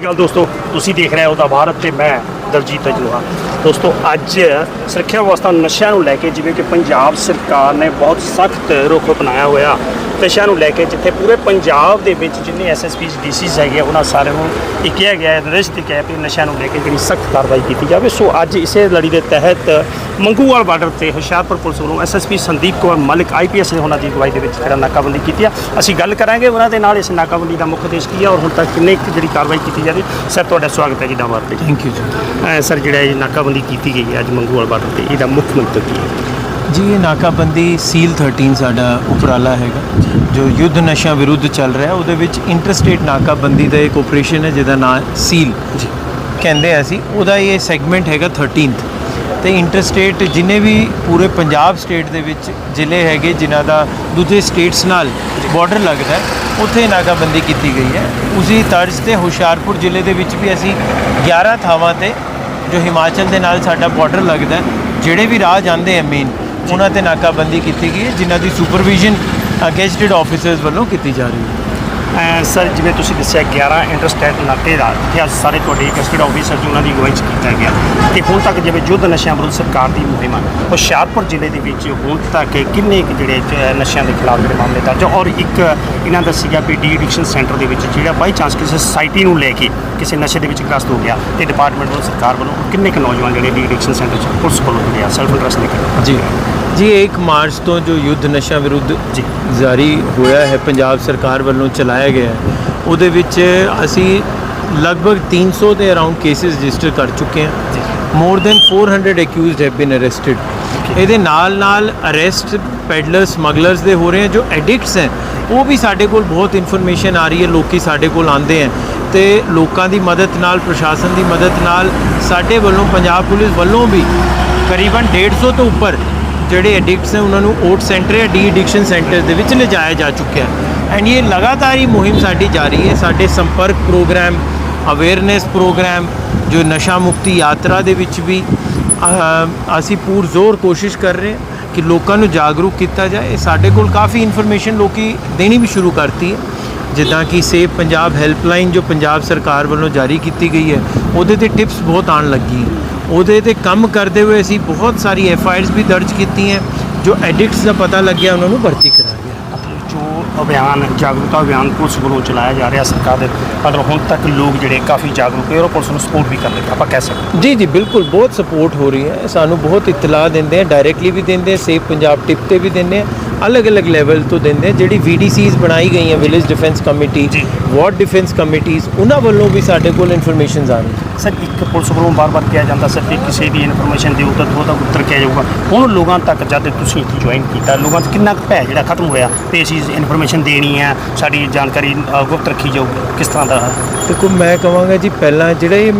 ਸਤਿ ਸ਼੍ਰੀ ਦੋਸਤੋ। ਤੁਸੀਂ ਦੇਖ ਰਹੇ ਹੋ ਦਾ ਭਾਰਤ ਤੇ ਮੈਂ ਦਲਜੀਤ ਅਜੂਹਾ ਦੋਸਤੋ, ਅੱਜ ਸੁਰੱਖਿਆ ਵਿਵਸਥਾ ਨਸ਼ਿਆਂ ਨੂੰ ਲੈ ਕੇ ਜਿਵੇਂ ਕਿ ਪੰਜਾਬ ਸਰਕਾਰ ਨੇ ਬਹੁਤ ਸਖਤ ਰੁਖ ਅਪਣਾਇਆ ਹੋਇਆ। ਨਸ਼ਿਆਂ ਨੂੰ ਲੈ ਕੇ ਜਿੱਥੇ ਪੂਰੇ ਪੰਜਾਬ ਦੇ ਵਿੱਚ ਜਿੰਨੇ ਐਸਐਸਪੀਸ ਡੀਸੀਸ ਹੈਗੇ ਉਹਨਾਂ ਸਾਰਿਆਂ ਨੂੰ ਇਹ ਕਿਹਾ ਗਿਆ ਹੈ ਨਿਰਦੇਸ਼ ਦਿੱਤੇ ਗਏ ਕਿ ਨਸ਼ਿਆਂ ਨੂੰ ਲੈ ਕੇ ਜਿਹੜੀ ਸਖਤ ਕਾਰਵਾਈ ਕੀਤੀ ਜਾਵੇ। ਸੋ ਅੱਜ ਇਸੇ ਲੜੀ ਦੇ ਤਹਿਤ ਮੰਗੂਵਾਲ ਬਾਰਡਰ ਤੇ ਹੁਸ਼ਿਆਰਪੁਰ ਪੁਲਿਸ ਵੱਲੋਂ ਐਸਐਸਪੀ ਸੰਦੀਪ ਕੌਰ ਮਲਿਕ ਆਈਪੀਐਸ ਨੇ ਉਹਨਾਂ ਦੀ ਅਗਵਾਈ ਦੇ ਵਿੱਚ ਜਿਹੜਾ ਨਾਕਾਬੰਦੀ ਕੀਤੀ ਆ। ਅਸੀਂ ਗੱਲ ਕਰਾਂਗੇ ਉਹਨਾਂ ਦੇ ਨਾਲ ਇਸ ਨਾਕਾਬੰਦੀ ਦਾ ਮੁੱਖ ਉਦੇਸ਼ ਕੀ ਆ ਔਰ ਹੁਣ ਤੱਕ ਕਿੰਨੇ ਕੁ ਜਿਹੜੀ ਕਾਰਵਾਈ ਕੀਤੀ ਜਾ ਰਹੀ ਸਰ ਤੁਹਾਡਾ ਸਵਾਗਤ ਹੈ ਜੀ ਡਾਮਾਰ ਤੇ। ਥੈਂਕ ਯੂ ਸਰ ਜਿਹੜਾ ਇਹ ਨਾਕਾਬੰਦੀ ਕੀਤੀ ਗਈ ਹੈ ਅੱਜ ਮੰਗੂਵਾਲ ਬਾਰਡਰ ਤੇ ਇਹਦਾ ਮੁੱਖ ਮੰਤਵ ਕੀ ਹੈ? ਜੀ ਇਹ ਨਾਕਾਬੰਦੀ ਸੀਲ 13 ਸਾਡਾ ਉਪਰਾਲਾ ਹੈਗਾ ਜੋ ਯੁੱਧ ਨਸ਼ਾ ਵਿਰੁੱਧ ਚੱਲ ਰਿਹਾ ਉਹਦੇ ਵਿੱਚ ਇੰਟਰਸਟੇਟ ਨਾਕਾਬੰਦੀ ਦਾ ਇੱਕ ਆਪਰੇਸ਼ਨ ਹੈ ਜਿਹਦਾ ਨਾਮ ਸੀਲ ਜੀ। ਕਹਿੰਦੇ ਆ ਅਸੀਂ। ਉਹਦਾ ਇਹ ਸੈਗਮੈਂਟ ਹੈਗਾ 13th ਤੇ ਇੰਟਰਸਟੇਟ ਜਿੰਨੇ ਵੀ ਪੂਰੇ ਪੰਜਾਬ ਸਟੇਟ ਦੇ ਵਿੱਚ ਜ਼ਿਲ੍ਹੇ ਹੈਗੇ ਜਿਨ੍ਹਾਂ ਦਾ ਦੂਜੇ ਸਟੇਟਸ ਨਾਲ ਬਾਰਡਰ ਲੱਗਦਾ ਹੈ ਉੱਥੇ ਨਾਕਾਬੰਦੀ ਕੀਤੀ ਗਈ ਹੈ। ਉਸੇ ਤਰਜ਼ ਤੇ ਹੁਸ਼ਿਆਰਪੁਰ ਜ਼ਿਲ੍ਹੇ ਦੇ ਵਿੱਚ ਵੀ ਅਸੀਂ 11 ਥਾਵਾਂ ਤੇ ਜੋ ਹਿਮਾਚਲ ਦੇ ਨਾਲ ਸਾਡਾ ਬਾਰਡਰ ਲੱਗਦਾ ਜਿਹੜੇ ਵੀ ਰਾਹ ਜਾਂਦੇ ਆ ਮੇਨ ਉਹਨਾਂ ਤੇ ਨਾਕਾਬੰਦੀ ਕੀਤੀ ਗਈ ਹੈ, ਜਿਨ੍ਹਾਂ ਦੀ ਸੁਪਰਵਿਜ਼ਨ ਗੈਜ਼ਟਡ ਆਫੀਸਰਸ ਵੱਲੋਂ ਕੀਤੀ ਜਾ ਰਹੀ ਹੈ। ਸਰ ਜਿਵੇਂ ਤੁਸੀਂ ਦੱਸਿਆ 11 ਇੰਟਰਸਟੇਟ ਨਾਕੇ ਦਾ ਇੱਥੇ ਅੱਜ ਸਾਰੇ ਤੁਹਾਡੇ ਕਸਟਡੀ ਆਫੀਸਰ ਜੀ ਉਹਨਾਂ ਦੀ ਅਗਵਾਈ 'ਚ ਕੀਤਾ ਗਿਆ ਤੇ ਹੁਣ ਤੱਕ ਜਿਵੇਂ ਯੁੱਧ ਨਸ਼ਿਆਂ ਵਿਰੁੱਧ ਸਰਕਾਰ ਦੀ ਮੁਹਿੰਮ ਹੁਸ਼ਿਆਰਪੁਰ ਜ਼ਿਲ੍ਹੇ ਦੇ ਵਿੱਚ ਹੁਣ ਤੱਕ ਕਿੰਨੇ ਕੁ ਜਿਹੜੇ ਨਸ਼ਿਆਂ ਦੇ ਖਿਲਾਫ ਜਿਹੜੇ ਮਾਮਲੇ ਦਰਜ? ਔਰ ਇੱਕ ਇਹਨਾਂ ਦਾ ਸੀਗਾ ਵੀ ਡੀ ਐਡਿਕਸ਼ਨ ਸੈਂਟਰ ਦੇ ਵਿੱਚ ਜਿਹੜਾ ਬਾਈ ਚਾਂਸ ਕਿਸੇ ਸੁਸਾਇਟੀ ਨੂੰ ਲੈ ਕੇ ਕਿਸੇ ਨਸ਼ੇ ਦੇ ਵਿੱਚ ਗ੍ਰਸਤ ਹੋ ਗਿਆ ਤੇ ਡਿਪਾਰਟਮੈਂਟ ਵੱਲੋਂ ਸਰਕਾਰ ਵੱਲੋਂ ਕਿੰਨੇ ਕੁ ਨੌਜਵਾਨ ਜਿਹੜੇ ਡੀ ਐਡਿਕਸ਼ਨ ਸੈਂਟਰ 'ਚ ਪੁਲਿਸ ਕੋਲੋਂ ਜਿਹੜੇ ਸੈਲਫ ਇੰਟਰਸਟ ਲੈ ਕੇ ਜੀ ਜੀ 1 ਮਾਰਚ ਤੋਂ ਜੋ ਯੁੱਧ ਨਸ਼ਾ ਵਿਰੁੱਧ। ਜਾਰੀ ਹੋਇਆ ਹੈ ਪੰਜਾਬ ਸਰਕਾਰ ਵੱਲੋਂ ਚਲਾਇਆ ਗਿਆ। ਹੈ ਉਹਦੇ ਵਿੱਚ ਅਸੀਂ ਲਗਭਗ 300 ਦੇ ਅਰਾਊਂਡ ਕੇਸਿਸ ਰਜਿਸਟਰ ਕਰ ਚੁੱਕੇ। ਹਾਂ। More than 400 accused have been arrested ਇਹਦੇ ਨਾਲ ਨਾਲ ਅਰੈਸਟ ਪੈਡਲਰ ਸਮਗਲਰਸ ਦੇ ਹੋ ਰਹੇ ਹਨ ਜੋ ਐਡਿਕਟਸ ਹੈ ਉਹ ਵੀ ਸਾਡੇ ਕੋਲ ਬਹੁਤ ਇਨਫੋਰਮੇਸ਼ਨ ਆ ਰਹੀ ਹੈ ਲੋਕੀ ਸਾਡੇ ਕੋਲ ਆਉਂਦੇ ਹੈ। ਤੇ ਲੋਕਾਂ ਦੀ ਮਦਦ ਨਾਲ ਪ੍ਰਸ਼ਾਸਨ ਦੀ ਮਦਦ ਨਾਲ ਸਾਡੇ ਵੱਲੋਂ ਪੰਜਾਬ ਪੁਲਿਸ ਵੱਲੋਂ ਵੀ ਕਰੀਬਨ 150 ਤੋਂ ਉੱਪਰ ਜਿਹੜੇ ਐਡਿਕਟਸ ਨੇ, ਉਹਨਾਂ ਨੂੰ ਓਟ ਸੈਂਟਰ ਜਾਂ ਡੀ ਐਡਿਕਸ਼ਨ ਸੈਂਟਰ ਦੇ ਵਿੱਚ ਲਿਜਾਇਆ ਜਾ ਚੁੱਕਿਆ ਹੈ। ਐਂਡ ਇਹ ਲਗਾਤਾਰ ਹੀ ਮੁਹਿੰਮ ਸਾਡੀ ਜਾਰੀ ਹੈ। ਸਾਡੇ ਸੰਪਰਕ ਪ੍ਰੋਗਰਾਮ ਅਵੇਅਰਨੈਸ ਪ੍ਰੋਗਰਾਮ, ਜੋ ਨਸ਼ਾ ਮੁਕਤੀ ਯਾਤਰਾ ਦੇ ਵਿੱਚ ਵੀ ਅਸੀਂ ਪੂਰ ਜ਼ੋਰ ਕੋਸ਼ਿਸ਼ ਕਰ ਰਹੇ ਹਾਂ ਕਿ ਲੋਕਾਂ ਨੂੰ ਜਾਗਰੂਕ ਕੀਤਾ ਜਾਏ। ਸਾਡੇ ਕੋਲ ਕਾਫੀ ਇਨਫੋਰਮੇਸ਼ਨ ਲੋਕੀ ਦੇਣੀ ਵੀ ਸ਼ੁਰੂ ਕਰਤੀ ਹੈ। ਜਿੱਦਾਂ ਕਿ ਸੇਵ ਪੰਜਾਬ ਹੈਲਪਲਾਈਨ ਜੋ ਪੰਜਾਬ ਸਰਕਾਰ ਵੱਲੋਂ ਜਾਰੀ ਕੀਤੀ ਗਈ ਹੈ, ਉਹਦੇ ਤੇ ਟਿਪਸ ਬਹੁਤ ਆਉਣ ਲੱਗੀ ਹੈ। ਉਹਦੇ ਤੇ ਕੰਮ ਕਰਦੇ ਹੋਏ ਅਸੀਂ ਬਹੁਤ ਸਾਰੀ ਐਫ ਆਈਆਰਸ ਵੀ ਦਰਜ ਕੀਤੀਆਂ ਜੋ ਐਡਿਕਟਸ ਦਾ ਪਤਾ ਲੱਗਿਆ ਉਹਨਾਂ ਨੂੰ ਭਰਤੀ ਕਰਾਇਆ ਗਿਆ ਜੋ ਅਭਿਆਨ ਜਾਗਰੂਕਤਾ ਅਭਿਆਨ ਪੁਲਿਸ ਵੱਲੋਂ ਚਲਾਇਆ ਜਾ ਰਿਹਾ ਸਰਕਾਰ ਦੇ ਮਤਲਬ ਹੁਣ ਤੱਕ ਲੋਕ ਜਿਹੜੇ ਕਾਫੀ ਜਾਗਰੂਕ ਹੈ ਔਰ ਪੁਲਿਸ ਨੂੰ ਸਪੋਰਟ ਵੀ ਕਰ ਰਹੇ ਆਪਾਂ ਕਹਿ ਸਕਦੇ ਜੀ ਜੀ ਬਿਲਕੁਲ ਬਹੁਤ ਸਪੋਰਟ ਹੋ ਰਹੀ ਹੈ। ਸਾਨੂੰ ਬਹੁਤ ਇਤਲਾਹ ਦਿੰਦੇ ਆ ਡਾਇਰੈਕਟਲੀ ਵੀ ਦਿੰਦੇ ਆ ਸੇਫ ਪੰਜਾਬ ਟਿਪ ਤੇ ਵੀ ਦਿੰਦੇ ਆ। ਅਲੱਗ-ਅਲੱਗ ਲੈਵਲ ਤੋਂ ਦਿੰਦੇ ਆ ਜਿਹੜੀ ਵੀਡੀਸੀਜ਼ ਬਣਾਈ ਗਈਆਂ village defence committee. Ward defence committees ਉਹਨਾਂ ਵੱਲੋਂ ਵੀ ਸਾਡੇ ਕੋਲ ਇਨਫੋਰਮੇਸ਼ਨਸ ਆ ਰਹੀਆਂ ਸਰ ਇੱਕ ਪੁਲਿਸ ਵੱਲੋਂ ਬਾਰ-ਬਾਰ ਕਿਹਾ ਜਾਂਦਾ ਸਰ ਕਿ ਕਿਸੇ ਦੀ ਇਨਫੋਰਮੇਸ਼ਨ ਦਿਓ ਤਾਂ ਉਹਦਾ ਉੱਤਰ ਕਿਹਾ ਜਾਊਗਾ ਹੁਣ ਲੋਕਾਂ ਤੱਕ ਜਦ ਤੁਸੀਂ ਇੱਥੇ ਜੁਆਇਨ ਕੀਤਾ ਲੋਕਾਂ 'ਚ ਕਿੰਨਾ ਕੁ ਭੈ ਜਿਹੜਾ ਖਤਮ ਹੋਇਆ ਤੇ ਅਸੀਂ ਇਨਫੋਰਮੇਸ਼ਨ ਦੇਣੀ ਹੈ ਸਾਡੀ ਜਾਣਕਾਰੀ ਗੁਪਤ ਰੱਖੀ ਜਾਊਗੀ ਕਿਸ ਤਰ੍ਹਾਂ ਦਾ ਦੇਖੋ ਮੈਂ ਕਹਾਂਗਾ ਜੀ ਪਹਿਲਾਂ ਜਿਹੜੇ ਇਹ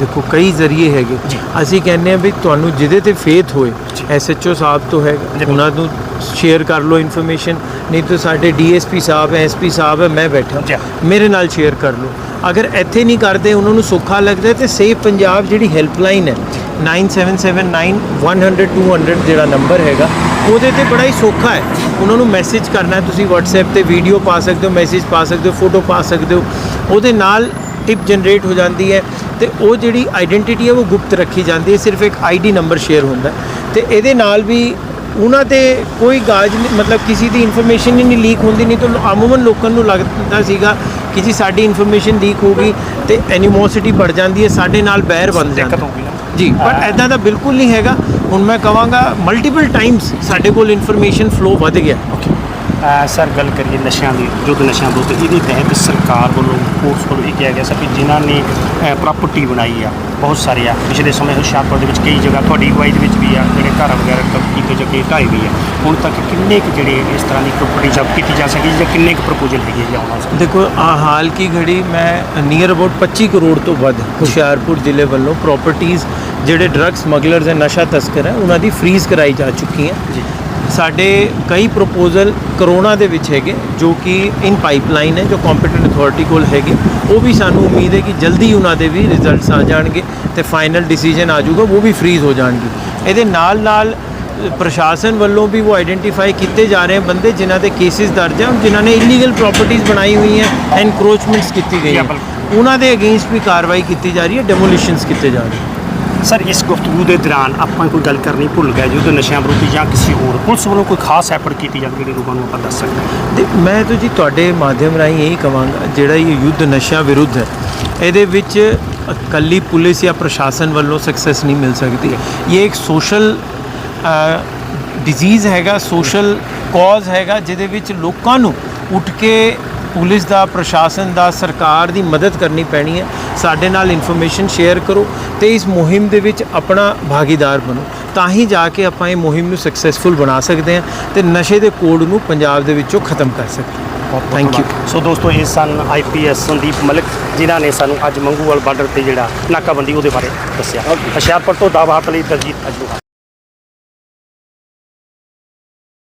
ਦੇਖੋ ਕਈ ਜ਼ਰੀਏ ਹੈਗੇ। ਅਸੀਂ ਕਹਿੰਦੇ ਆ ਵੀ ਤੁਹਾਨੂੰ ਜਿਹਦੇ ਤੇ ਫੇਥ ਹੋਏ। ਐਸਐਚਓ ਸਾਹਿਬ ਤੋਂ। ਹੈਗਾ ਉਹਨਾਂ ਨੂੰ ਸ਼ੇਅਰ ਕਰ ਲਓ ਇਨਫੋਰਮੇਸ਼ਨ ਨਹੀਂ ਤਾਂ ਸਾਡੇ ਡੀਐਸਪੀ ਸਾਹਿਬ ਹੈ ਐਸਪੀ ਸਾਹਿਬ ਹੈ ਮੈਂ ਬੈਠਾ। ਜੀ। ਮੇਰੇ ਨਾਲ ਸ਼ੇਅਰ ਕਰ ਲਓ। ਅਗਰ ਇੱਥੇ ਨਹੀਂ ਕਰਦੇ ਉਹਨਾਂ ਨੂੰ ਸੌਖਾ ਲੱਗਦਾ ਤੇ ਸੇਫ ਪੰਜਾਬ ਜਿਹੜੀ ਹੈਲਪਲਾਈਨ ਹੈ 9779100200 ਜਿਹੜਾ ਨੰਬਰ ਹੈਗਾ ਉਹਦੇ ਤੇ ਬੜਾ ਹੀ ਸੌਖਾ ਹੈ। ਉਹਨਾਂ ਨੂੰ ਮੈਸੇਜ ਕਰਨਾ ਹੈ ਤੁਸੀਂ WhatsApp ਤੇ ਵੀਡੀਓ ਪਾ ਸਕਦੇ ਹੋ ਮੈਸੇਜ ਪਾ ਸਕਦੇ ਹੋ ਫੋਟੋ ਪਾ ਸਕਦੇ ਹੋ। ਉਹਦੇ ਨਾਲ ਟਿਪ ਜਨਰੇਟ ਹੋ ਜਾਂਦੀ ਹੈ ਤੇ ਉਹ ਜਿਹੜੀ ਆਇਡੈਂਟੀਟੀ ਹੈ ਉਹ ਗੁਪਤ ਰੱਖੀ ਜਾਂਦੀ ਹੈ। ਸਿਰਫ ਇੱਕ ਆਈਡੀ ਨੰਬਰ ਸ਼ੇਅਰ ਹੁੰਦਾ ਹੈ। ਤੇ ਇਹਦੇ ਨਾਲ ਵੀ ਉਹਨਾਂ ਤੇ ਕੋਈ ਗਾਜ ਮਤਲਬ ਕਿਸੇ ਦੀ ਇਨਫੋਰਮੇਸ਼ਨ ਹੀ ਨਹੀਂ ਲੀਕ ਹੁੰਦੀ ਨਹੀਂ ਤਾਂ ਅਮੂਮਨ ਲੋਕਾਂ ਨੂੰ ਲੱਗਦਾ ਸੀਗਾ ਕਿ ਜੀ ਸਾਡੀ ਇਨਫੋਰਮੇਸ਼ਨ ਲੀਕ ਹੋ ਗਈ ਤੇ ਐਨੀਮੋਸਿਟੀ ਵੱਧ ਜਾਂਦੀ ਹੈ ਸਾਡੇ ਨਾਲ ਬੈਰ ਬਣ ਜਾਂਦਾ ਜੀ ਬਟ ਐਦਾਂ ਦਾ ਬਿਲਕੁਲ ਨਹੀਂ ਹੈਗਾ। ਹੁਣ ਮੈਂ ਕਹਾਂਗਾ ਮਲਟੀਪਲ ਟਾਈਮਸ ਸਾਡੇ ਕੋਲ ਇਨਫੋਰਮੇਸ਼ਨ ਫਲੋ ਵੱਧ ਗਿਆ। ਸਰ ਗੱਲ ਕਰੀਏ ਨਸ਼ਿਆਂ ਦੀ ਯੁੱਧ ਨਸ਼ਿਆਂ ਵਿਰੁੱਧ ਇਹਦੇ ਤਹਿਤ ਸਰਕਾਰ ਵੱਲੋਂ ਕੋਰਸ ਵੱਲੋਂ ਇਹ ਕਿਹਾ ਗਿਆ ਸੀ ਕਿ ਜਿਨ੍ਹਾਂ ਨੇ ਪ੍ਰਾਪਰਟੀ ਬਣਾਈ ਆ ਬਹੁਤ ਸਾਰੇ ਆ। ਪਿਛਲੇ ਸਮੇਂ ਹੁਸ਼ਿਆਰਪੁਰ ਦੇ ਵਿੱਚ ਕਈ ਜਗ੍ਹਾ ਤੁਹਾਡੀ ਅਗਵਾਈ ਦੇ ਵਿੱਚ ਵੀ ਆ ਜਿਹੜੇ ਘਰ ਵਗੈਰਾ ਕਬ ਕੀਤੇ ਜਾ ਕੇ ਢਾਈ ਵੀ ਆ। ਹੁਣ ਤੱਕ ਕਿੰਨੇ ਕੁ ਜਿਹੜੇ ਇਸ ਤਰ੍ਹਾਂ ਦੀ ਪ੍ਰਾਪਰਟੀ ਜ਼ਬਤ ਕੀਤੀ ਜਾ ਸਕਦੀ ਜਾਂ ਕਿੰਨੇ ਕੁ ਪ੍ਰਪੋਜ਼ਲ ਹੈਗੇ ਜਾਂ ਆਉਣਾ ਸੀ ਦੇਖੋ ਆ ਹਾਲ ਕੀ ਘੜੀ ਮੈਂ ਨੀਅਰ ਅਬਾਊਟ 25 ਕਰੋੜ ਤੋਂ ਵੱਧ ਹੁਸ਼ਿਆਰਪੁਰ ਜ਼ਿਲ੍ਹੇ ਵੱਲੋਂ ਪ੍ਰਾਪਰਟੀਆਂ ਜਿਹੜੇ ਡਰੱਗ ਸਮਗਲਰਸ ਐ ਨਸ਼ਾ ਤਸਕਰ ਹੈ ਉਹਨਾਂ ਦੀ ਫ੍ਰੀਜ਼ ਕਰਾਈ ਜਾ ਚੁੱਕੀ ਹੈ। ਜੀ। ਸਾਡੇ ਕਈ ਪ੍ਰਪੋਜ਼ਲ ਕਰੋਨਾ ਦੇ ਵਿੱਚ ਹੈਗੇ ਜੋ ਕਿ ਇਨ ਪਾਈਪਲਾਈਨ ਹੈ ਜੋ ਕੰਪੀਟੈਂਟ ਅਥਾਰਟੀ ਕੋਲ ਹੈਗੇ ਉਹ ਵੀ ਸਾਨੂੰ ਉਮੀਦ ਹੈ ਕਿ ਜਲਦੀ ਉਹਨਾਂ ਦੇ ਵੀ ਰਿਜ਼ਲਟਸ ਆ ਜਾਣਗੇ ਤੇ ਫਾਈਨਲ ਡਿਸੀਜਨ ਆ ਜਾਊਗਾ ਉਹ ਵੀ ਫ੍ਰੀਜ਼ ਹੋ ਜਾਣਗੇ ਇਹਦੇ ਨਾਲ ਨਾਲ ਪ੍ਰਸ਼ਾਸਨ ਵੱਲੋਂ ਵੀ ਉਹ ਆਇਡੈਂਟੀਫਾਈ ਕੀਤੇ ਜਾ ਰਹੇ ਬੰਦੇ ਜਿਨ੍ਹਾਂ ਦੇ ਕੇਸਿਸ ਦਰਜ ਹਨ ਜਿਨ੍ਹਾਂ ਨੇ ਇਲੀਗਲ ਪ੍ਰਾਪਰਟੀਆਂ ਬਣਾਈ ਹੋਈ ਹੈ ਐਨਕਰੋਚਮੈਂਟਸ ਕੀਤੀ ਗਈ ਹੈ ਬਿਲਕੁਲ। ਉਹਨਾਂ ਦੇ ਅਗੇਂਸਟ ਵੀ ਕਾਰਵਾਈ ਕੀਤੀ ਜਾ ਰਹੀ ਹੈ ਡੈਮੋਲੀਸ਼ਨਸ ਕੀਤੇ ਜਾ ਰਹੇ ਹਨ ਸਰ, ਇਸ ਗੁਫ਼ਤਗੂ ਦੇ ਦੌਰਾਨ ਆਪਾਂ ਕੋਈ ਗੱਲ ਕਰਨੀ ਭੁੱਲ ਗਏ ਯੁੱਧ ਨਸ਼ਿਆਂ ਵਿਰੁੱਧ ਜਾਂ ਕਿਸੇ ਹੋਰ ਪੁਲਿਸ ਵੱਲੋਂ ਕੋਈ ਖਾਸ ਐਫਰਟ ਕੀਤੀ ਜਾਂਦੀ ਜਿਹੜੀ ਲੋਕਾਂ ਨੂੰ ਆਪਾਂ ਦੱਸ ਸਕਦੇ ਹਾਂ? ਤੇ ਮੈਂ ਤਾਂ ਜੀ ਤੁਹਾਡੇ ਮਾਧਿਅਮ ਰਾਹੀਂ ਇਹ ਕਹਾਂਗਾ, ਜਿਹੜਾ ਇਹ ਯੁੱਧ ਨਸ਼ਿਆਂ ਵਿਰੁੱਧ ਹੈ, ਇਹਦੇ ਵਿੱਚ ਇਕੱਲੀ ਪੁਲਿਸ ਜਾਂ ਪ੍ਰਸ਼ਾਸਨ ਵੱਲੋਂ ਸਕਸੈਸ ਨਹੀਂ ਮਿਲ ਸਕਦੀ। ਇਹ ਇੱਕ ਸੋਸ਼ਲ ਡਿਜ਼ੀਜ਼ ਹੈਗਾ ਸੋਸ਼ਲ ਕਾਜ਼ ਹੈਗਾ, ਜਿਹਦੇ ਵਿੱਚ ਲੋਕਾਂ ਨੂੰ ਉੱਠ ਕੇ ਪੁਲਿਸ ਦਾ ਪ੍ਰਸ਼ਾਸਨ ਦਾ ਸਰਕਾਰ ਦੀ ਮਦਦ ਕਰਨੀ ਪੈਣੀ ਹੈ। ਸਾਡੇ ਨਾਲ ਇਨਫੋਰਮੇਸ਼ਨ ਸ਼ੇਅਰ ਕਰੋ ਤੇ ਇਸ ਮੁਹਿੰਮ ਦੇ ਵਿੱਚ ਆਪਣਾ ਭਾਗੀਦਾਰ ਬਣੋ। ਤਾਂ ਹੀ ਜਾ ਕੇ ਆਪਾਂ ਇਹ ਮੁਹਿੰਮ ਨੂੰ ਸਕਸੈਸਫੁਲ ਬਣਾ ਸਕਦੇ ਹਾਂ ਤੇ ਨਸ਼ੇ ਦੇ ਕੋਡ ਨੂੰ ਪੰਜਾਬ ਦੇ ਵਿੱਚੋਂ ਖਤਮ ਕਰ ਸਕਦੇ ਹਾਂ। ਥੈਂਕ ਯੂ ਸੋ ਦੋਸਤੋ ਇਹ ਸਨ ਆਈਪੀਐਸ ਸੰਦੀਪ ਮਲਿਕ ਜਿਨ੍ਹਾਂ ਨੇ ਸਾਨੂੰ ਅੱਜ ਮੰਗੂਵਾਲ ਬਾਰਡਰ ਤੇ ਜਿਹੜਾ ਨਾਕਾਬੰਦੀ ਉਹਦੇ ਬਾਰੇ ਦੱਸਿਆ। ਹੁਸ਼ਿਆਰਪੁਰ ਤੋਂ ਦਾਵਾ ਲਈ ਦਲਜੀਤ ਅਜੂਹਾ